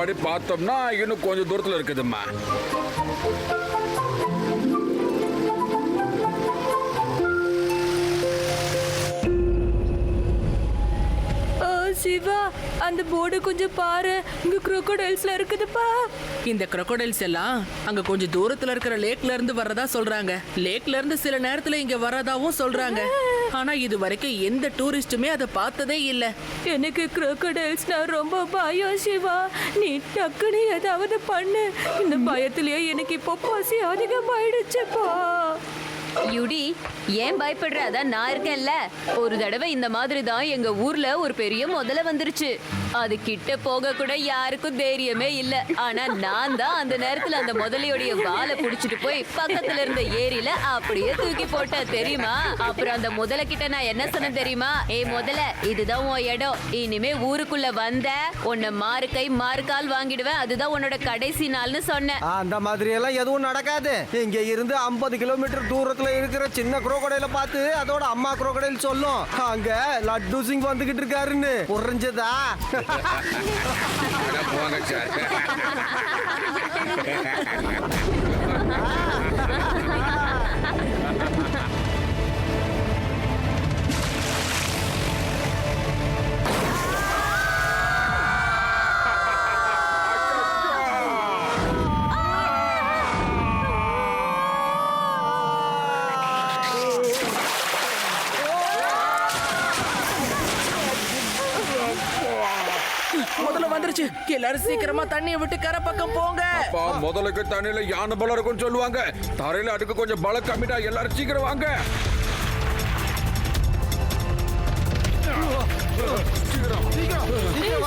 படி பார்த்தோம்னா இன்னும் கொஞ்சம் தூரத்துல இருக்குதும்மா. சிவா அந்த போர்டு கொஞ்சம் பாரு. இங்க crocodiles-ல இருக்குதுப்பா. இந்த crocodiles எல்லாம் அங்க கொஞ்சம் தூரத்துல இருக்கிற லேக்ல இருந்து வர்றதா சொல்றாங்க. லேக்ல இருந்து சில நேரத்துல இங்க வர்றதாவும் சொல்றாங்க. ஆனா இது வரைக்கும் எந்த டூரிஸ்டுமே அதை பார்த்ததே இல்ல. எனக்கு crocodiles-னா ரொம்ப பயம் சிவா. நீ டக்குன்னு ஏதாவது பண்ணு. இந்த பயத்திலேயே எனக்கு இப்போ பசி அதிகமாயிடுச்சுப்பா யுடி ஏன் பயப்படுற அதான் நான் இருக்கேன்ல. ஒரு தடவை இந்த மாதிரி தான் எங்க ஊர்ல ஒரு பெரிய முதல்ல வந்துருச்சு. அது கிட்ட போக கூட யாருக்கும் தைரியமே இல்ல. ஆனா நான் தான் அந்த நேரத்துல அந்த முதலையோடைய வாழை புடிச்சிட்டு போய் பக்கத்துல இருந்த ஏரியில அப்படியே தூக்கி போட்டேன் தெரியுமா? அப்புறம் அந்த முதல கிட்ட நான் என்ன சொன்னேன் தெரியுமா? ஏ முதல்ல இதுதான் உன் இடம். இனிமே ஊருக்குள்ள வந்த உன்னை மாறு கை மாறு கால் வாங்கிடுவேன். அதுதான் உன்னோட கடைசி நாள்னு சொன்னேன். அந்த மாதிரி எல்லாம் எதுவும் நடக்காது. இங்க இருந்து 50 கிலோமீட்டர் பக்கத்துல இருக்கிற சின்ன குரோக்கடையில பார்த்து அதோட அம்மா குரோக்கடையில் சொல்லும். அங்க லட்டு சிங் வந்துகிட்டு இருக்காருன்னு. புரிஞ்சதா? போங்க சார். எல்லாரும் சீக்கிரமா தண்ணியை விட்டு கரை பக்கம் போங்க. அப்பா முதலுக்கு தண்ணியில யானை பலம் இருக்கும்னு சொல்லுவாங்க. தரையில அடுக்கு கொஞ்சம் பலம் கம்மிடா எல்லாரும் சீக்கிரம் வாங்க.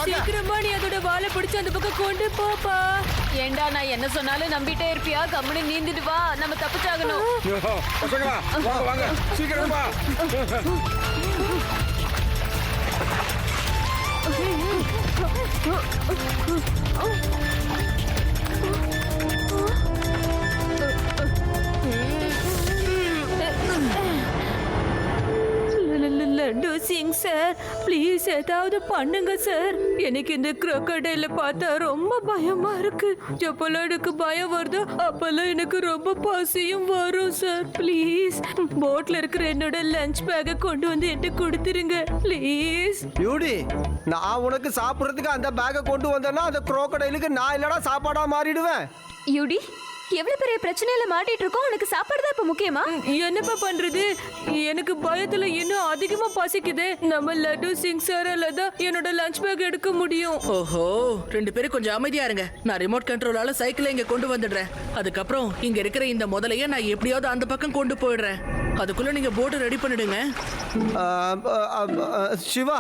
சீக்கிரம் நீ அதோட வாலை பிடிச்சு அந்த பக்கம் கொண்டு போப்பா. ஏண்டா நான் என்ன சொன்னாலும் நம்பிட்டே இருப்பியா? கம்முனு நீந்திட்டு வா. நம்ம தப்பிச்சாகணும். பசங்களா வாங்க வாங்க. சீக்கிரம் வா லட்டு சிங் சார். ப்ளீஸ் ஏதாவது பண்ணுங்க சார். எனக்கு இந்த crocodile பார்த்தா ரொம்ப பயமா இருக்கு. எப்பெல்லாம் எனக்கு பயம் வருதோ. அப்பெல்லாம் எனக்கு ரொம்ப பசியும் வரும் சார். ப்ளீஸ் போட்ல இருக்கிற என்னோட லஞ்ச் பேக்கை கொண்டு வந்து என்கிட்ட கொடுத்துருங்க. ப்ளீஸ் யூடி நான் உனக்கு சாப்பிடுறதுக்கு அந்த பேக்கை கொண்டு வந்தேன்னா அந்த குரோக்கடைலுக்கு நான் இல்லடா சாப்பாடா மாறிடுவேன். யுடி எவ்வளவு பெரிய பிரச்சனையில மாட்டிட்டு இருக்கோம்? உனக்கு சாப்பாடு தான் இப்ப முக்கியமா? என்னப்பா பண்றது? எனக்கு பயத்துல இன்னும் அதிகமா பசிக்குது. நம்ம லட்டு சிங் சாரால தான் என்னோட லஞ்ச் பேக் எடுக்க முடியும். ஓஹோ ரெண்டு பேரும் கொஞ்சம் அமைதியா இருங்க. நான் ரிமோட் கண்ட்ரோலால சைக்கிளை இங்க கொண்டு வந்துடுறேன். அதுக்கப்புறம் இங்க இருக்கிற இந்த முதலைய நான் எப்படியாவது அந்த பக்கம் கொண்டு போயிடுறேன். அதுக்குள்ள நீங்க போட்டை ரெடி பண்ணிடுங்க சிவா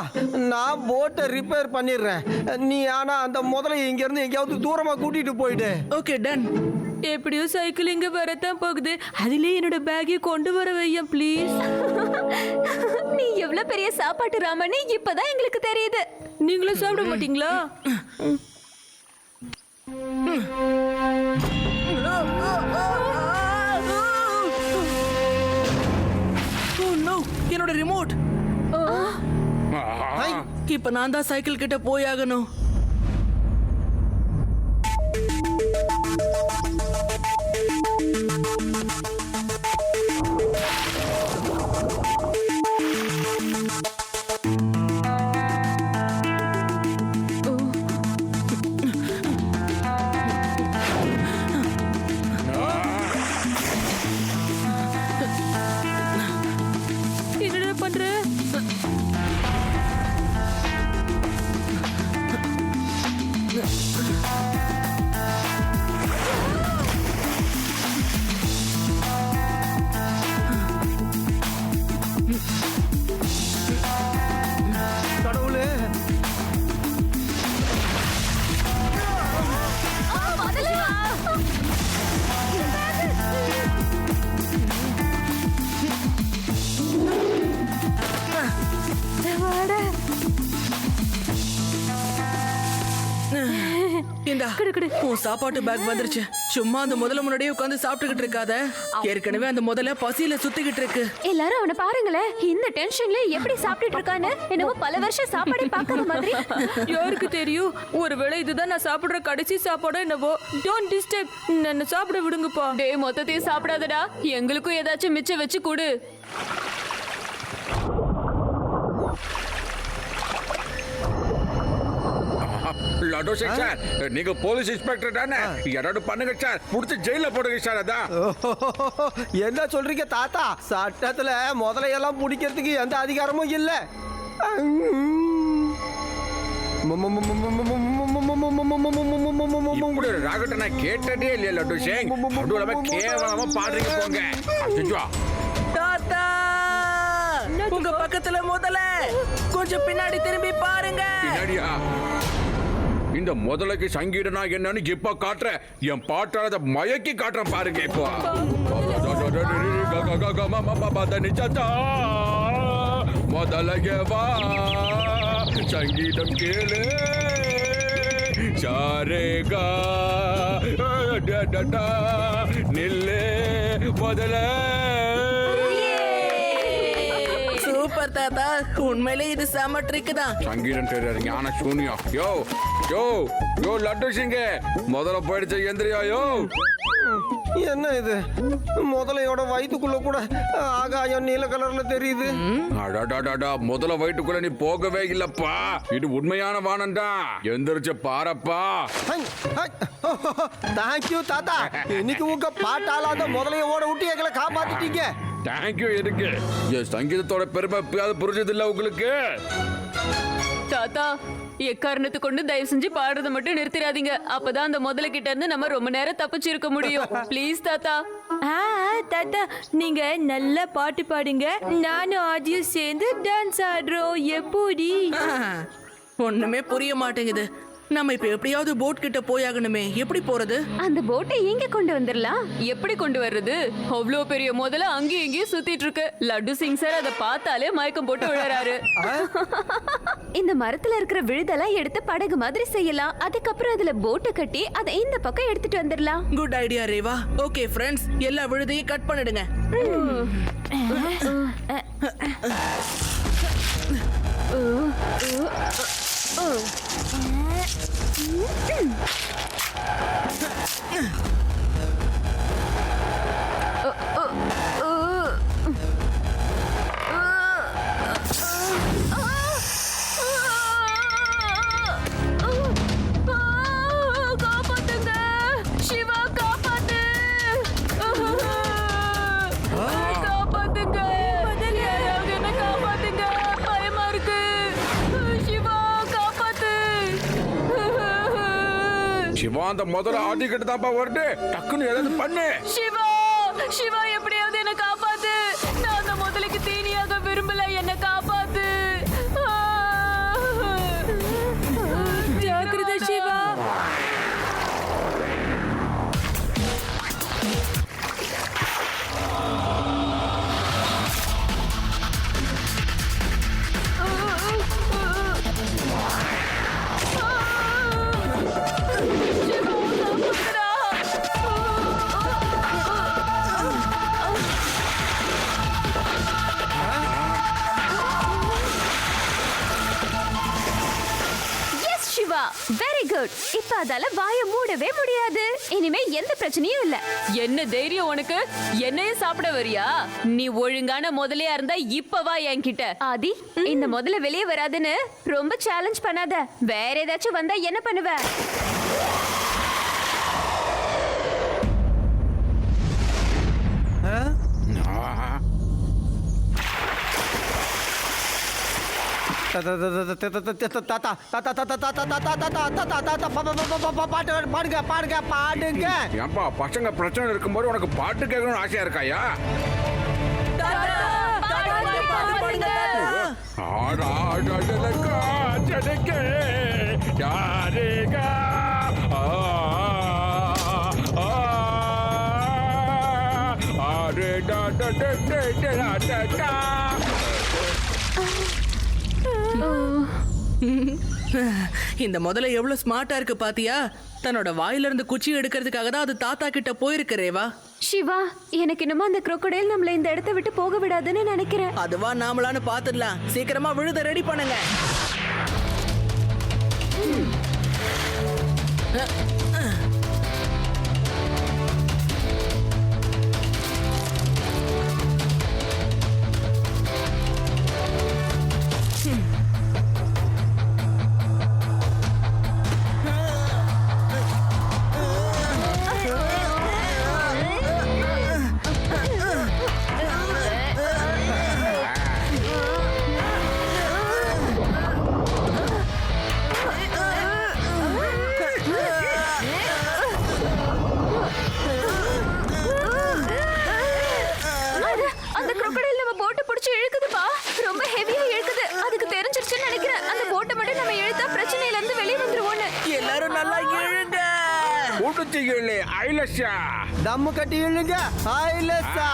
நான் போட்டை ரிப்பேர் பண்ணிடுறேன் நீ ஆனா அந்த முதல்ல இங்க இருந்து எங்கேயாவது தூரமா கூட்டிட்டு போயிடு ஓகே டன் எப்படியோ சைக்கிள் இங்க வரத்தான் போகுது அதுலயே என்னோட பேக்கை கொண்டு வர வையன் ப்ளீஸ் நீ எவ்வளவு பெரிய சாப்பாட்டு ராமன்னு இப்பதான் எங்களுக்கு தெரியுது நீங்களும் சாப்பிட மாட்டீங்களா என்னோட ரிமோட் இப்ப நான் தான் சைக்கிள் கிட்ட போயாகணும். கிடு உன் சாப்பாட்டு பேக் வந்துருச்சு. சும்மா அந்த முதல்ல முன்னாடியே உட்காந்து சாப்பிட்டுக்கிட்டு இருக்காத. ஏற்கனவே அந்த முதல்ல பசியில சுத்திக்கிட்டு இருக்கு. எல்லாரும் அவனை பாருங்களேன். இந்த டென்ஷன்ல எப்படி சாப்பிட்டுட்டு இருக்கான்னு என்னமோ பல வருஷம் சாப்பாடே பார்க்காத மாதிரி. யாருக்கு தெரியும்? ஒருவேளை இதுதான் நான் சாப்பிடுற கடைசி சாப்பாடோ என்னவோ? டோன்ட் டிஸ்டர்ப் என்ன சாப்பிட விடுங்கப்பா. டேய் மொத்தத்தையும் சாப்பிடாதடா. எங்களுக்கும் ஏதாச்சும் மிச்சம் வச்சு கொடு. லட்டு சிங் சார் நீங்க போலீஸ் இன்ஸ்பெக்டர் தானே ஏதாவது பண்ணுங்க சார் புடிச்சு ஜெயில போடுங்க சார் அதான் என்ன சொல்றீங்க தாத்தா சட்டத்துல முதலையெல்லாம் பிடிக்கிறதுக்கு எந்த அதிகாரமும் இல்ல ராகத்தை நான் கேட்டதே இல்லையா லட்டு சிங் கேவலமா பாடுறீங்க போங்க. தாத்தா உங்க பக்கத்துல முதல்ல கொஞ்சம் பின்னாடி திரும்பி பாருங்க இந்த முதலைக்கு சங்கீதனா என்னன்னு இப்ப காட்டுறேன் என் பாட்டால அதை மயக்கி காட்டுறேன் பாருங்க இப்போ. முதலைய வா. சங்கீதம் கேளு. சாரேகா. நில்லு முதல்ல சூப்பர் தாத்தா உண்மையிலே இது செம ட்ரிக் தான். சங்கீதம் தெரியாது ஞான சூனியம் யோ யோ யோ லட்டு சிங்க. முதல்ல போயிடுச்சு எந்திரியா யோ. என்ன இது? முதலையோட வயித்துக்குள்ள கூட ஆகாயம் நீல கலர்ல தெரியுது. அடாடாடாடா முதல்ல வயிற்றுக்குள்ள நீ போகவே இல்லப்பா. இது உண்மையான வானம்டா எந்திரிச்சு பாரப்பா. தேங்க்யூ தாத்தா. இன்னைக்கு உங்க பாட்டால அந்த முதலையோட விட்டு எங்களை காப்பாத்திட்டீங்க. தேங்க்யூ இருக்கு என் சங்கீதத்தோட பெருமை எப்பயாவது புரிஞ்சது இல்ல உங்களுக்கு? தாத்தா எக்காரணத்தை கொண்டு தயவு செஞ்சு பாடுறத மட்டும் நிறுத்திடாதீங்க. அப்பதான் அந்த முதல்ல கிட்ட இருந்து நம்ம ரொம்ப நேரம் தப்பிச்சிருக்க முடியும். ப்ளீஸ் தாத்தா. ஆ தாத்தா நீங்க நல்ல பாட்டு பாடுங்க. நானும் ஆஜியும் சேர்ந்து டான்ஸ் ஆடுறோம். எப்படி? ஒண்ணுமே புரிய மாட்டேங்குது. நம்ம இப்ப எப்படியாவது போட் கிட்ட போயாகணுமே. எப்படி போறது? அந்த போட்டை எங்க கொண்டு வந்துடலாம்? எப்படி கொண்டு வர்றது? அவ்வளோ பெரிய முதல்ல அங்கேயும் இங்கேயும் சுத்திட்டு இருக்கு. லட்டு சிங் சார் அதை பார்த்தாலே மயக்கம் போட்டு விழறாரு. இந்த மரத்துல இருக்கிற விழுதெல்லாம் எடுத்து படகு மாதிரி செய்யலாம். அதுக்கப்புறம் அதுல போட்டை கட்டி அதை இந்த பக்கம் எடுத்துட்டு வந்துடலாம். Good idea Reva. Okay friends எல்லா விழுதையும் கட் பண்ணிடுங்க. Oh. Uh, mm -hmm. அந்த முதல்ல ஆடிக்கிட்டு தான்ப்பா வருது டக்குன்னு ஏதாவது பண்ணு. சிவா சிவா எப்படியாவது என்ன காப்பாத்து. சிவா வெரி குட் இப்ப அதால வாய மூடவே முடியாது. இனிமே எந்த பிரச்சனையும் இல்ல. என்ன தைரியம் உனக்கு? என்னையும் சாப்பிட வரியா? நீ ஒழுங்கான முதலையா இருந்தா இப்ப வா என்கிட்ட. ஆதி இந்த முதல்ல வெளியே வராதுன்னு ரொம்ப சேலஞ்ச் பண்ணாத. வேற ஏதாச்சும் வந்தா என்ன பண்ணுவ? பாடுங்க. பாடுங்க பாடுங்க ஏன்பா பசங்க பிரச்சனை இருக்கும்போது உனக்கு பாட்டு கேட்கணும்னு ஆசையா இருக்காயா? ஆடாடலக்கா ஜனக்கே இந்த முதல்ல எவ்வளவு ஸ்மார்ட்டா இருக்கு பாத்தியா? தன்னோட வாயில இருந்து குச்சி எடுக்கிறதுக்காக தான் அது தாத்தா கிட்ட போயிருக்கு ரேவா. சிவா எனக்கு என்னமோ அந்த crocodile நம்மள இந்த இடத்த விட்டு போக விடாதுன்னு நினைக்கிறேன். அதுவா நாமளான்னு பாத்துடலாம். சீக்கிரமா விழுத ரெடி பண்ணுங்க. அது எல்லாரும் நல்லா இழுங்க கூட்டுத்தீங்களே ஐலஷா தம்மு கட்டி இழுங்க ஐலஸா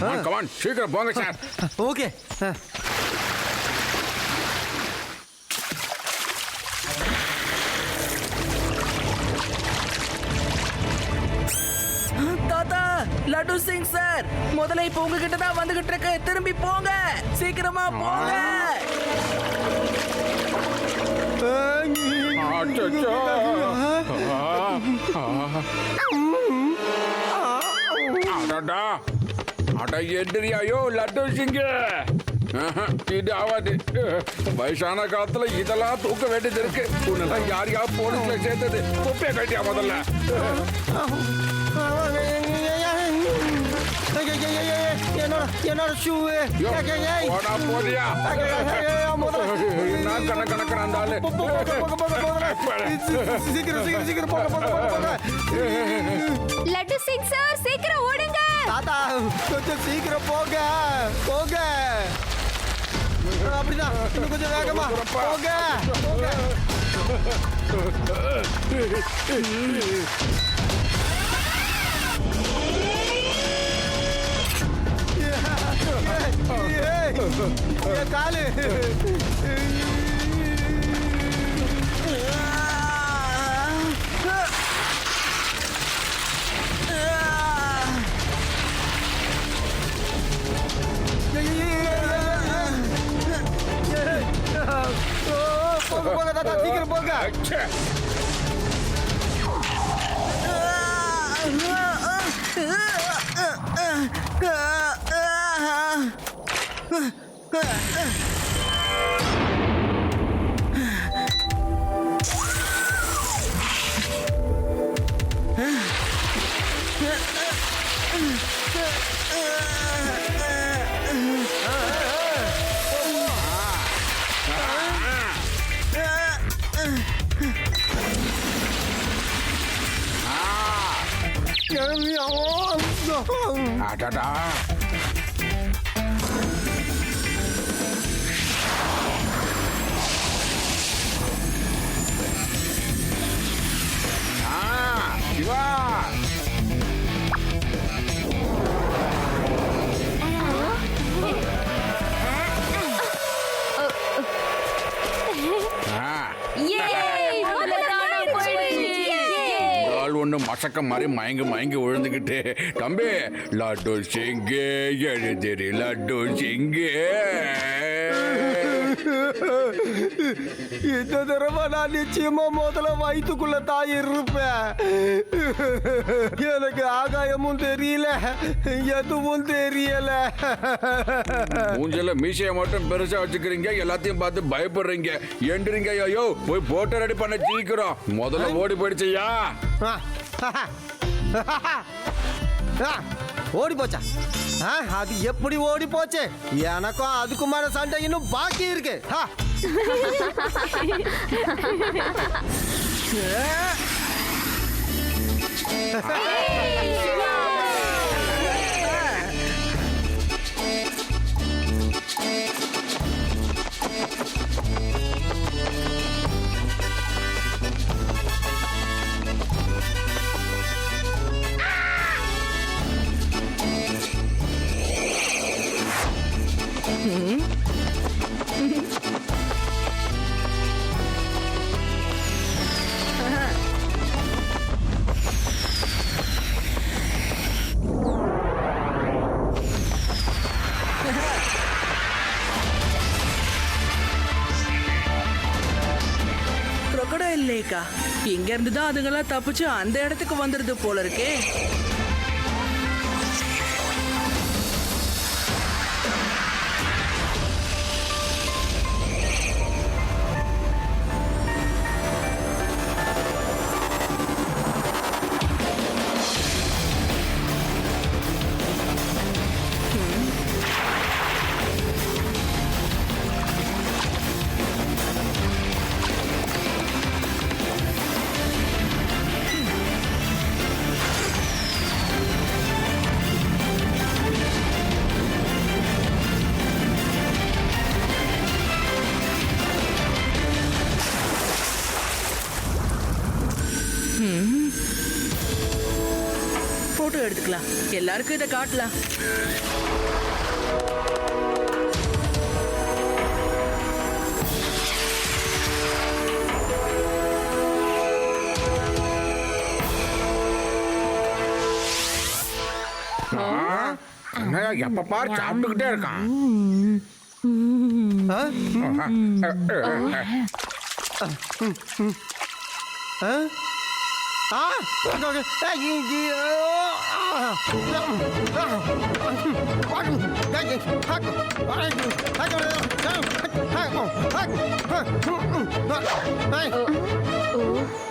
கமான் சீக்கிரம் போங்க சார் ஓகே தாத்தா லட்டு சிங் சார். முதல்ல இப்ப உங்ககிட்ட தான் வந்துகிட்டு இருக்கு. திரும்பி போங்க. சீக்கிரமா போங்க. அடடா. அட எந்திரியாயோ லட்டு சிங்க. இது ஆவாது. வயசான காலத்துல இதெல்லாம் தூக்க வேண்டியது இருக்கு. உன்னெல்லாம் யார் யார் போலீஸ்ல சேர்த்தது? குப்பையை கட்டியா முதல்ல? என்னோட என்னோட ஷூ நான் கண அந்த ஆளு. சீக்கிரம் சீக்கிரம் சீக்கிரம் லட்டு சிங் சார் சீக்கிரம் தாத்தா கொஞ்சம் சீக்கிரம் போங்க. போங்க. அப்படிதான் இன்னும் கொஞ்சம் வேகமா. போங்க. போங்க காலு. போங்க போங்க தாத்தா சீக்கிரம் போங்க ச்சே. அடடா ஆ, சிவா ஒண்ணு மசக்க மாதிரி மயங்கி மயங்கி விழுந்துக்கிட்டு தம்பி லட்டு சிங்கு எழுதிரி லட்டு சிங்கு. இந்த தடவை நான் நிச்சயமா முதல்ல வயிற்றுக்குள்ள தாய் இருப்பேன். எனக்கு ஆகாயமும் தெரியல எதுவும் தெரியல. மூஞ்சில மீசையை மட்டும் பெருசா வச்சுக்கிறீங்க எல்லாத்தையும் பார்த்து பயப்படுறீங்க. எந்திரிங்க ஐயோ போய் போட்டோ ரெடி பண்ண சீக்கிரம் முதல்ல ஓடி போயிடுச்சியா ஓடி போச்சா? ஆ, அது எப்படி ஓடி போச்சு? எனக்கும் அதுக்குமான சண்டை இன்னும் பாக்கி இருக்கு. ஆ. லேக்கா இங்க இருந்து தான் அதுங்கெல்லாம் தப்பிச்சு அந்த இடத்துக்கு வந்துருது போல இருக்கே. எல்லாருக்கும் இதை காட்டலாம். எப்ப பாரு சாப்பிட்டுக்கிட்டே இருக்கான். ஆ? ஆ?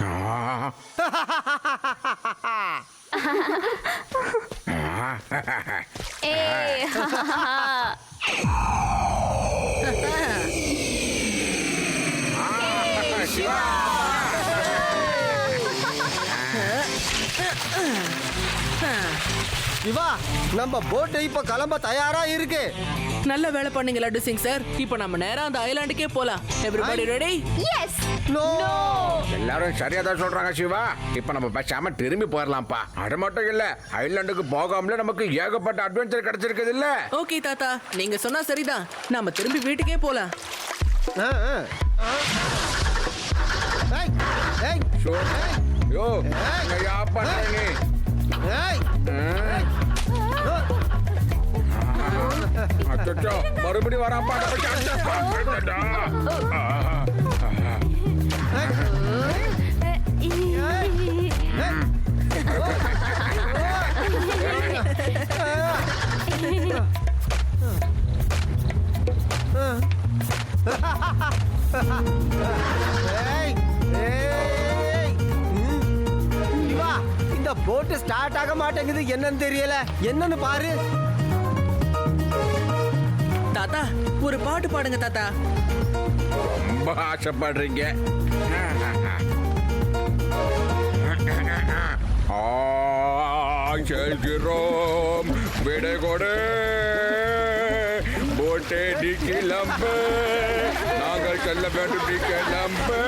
ஆ? ஏய், இங்க, சிவா நம்ம போட்டு இப்ப கிளம்ப தயாரா இருக்கு. நல்ல வேலை பண்ணீங்க லட்டு சிங் சார். இப்போ நம்ம நேரா அந்த ஐலாண்டுக்கே போலாம். எவ்ரிபடி ரெடி எஸ் நோ எல்லாரும் சரியா தான் சொல்றாங்க சிவா. இப்ப நம்ம பேசாம திரும்பி போயிடலாம்ப்பா அது மட்டும் இல்ல ஐலாண்டுக்கு போகாமலே நமக்கு ஏகப்பட்ட அட்வென்ச்சர் கிடைச்சிருக்குது இல்ல. ஓகே தாத்தா. நீங்க சொன்னா சரிதான். நாம திரும்பி வீட்டுக்கே போலாம். ஏய், ஏய், ஷோ யோ என்னய்யா பண்ற நீ? ஏய். அச்சோ மறுபடியும் வராப்பா ஏய், ஏய். போட்டு ஸ்டார்ட் ஆக மாட்டேங்குது. என்னன்னு தெரியல. என்னன்னு பாரு. தாத்தா ஒரு பாட்டு பாடுங்க தாத்தா. ரொம்ப ஆசைப்படுறீங்க. செல்கிறோம். விடை கொடு. போட்டே நீ கிளம்பு நாங்கள் செல்ல வேண்டும் நீ கிளம்பு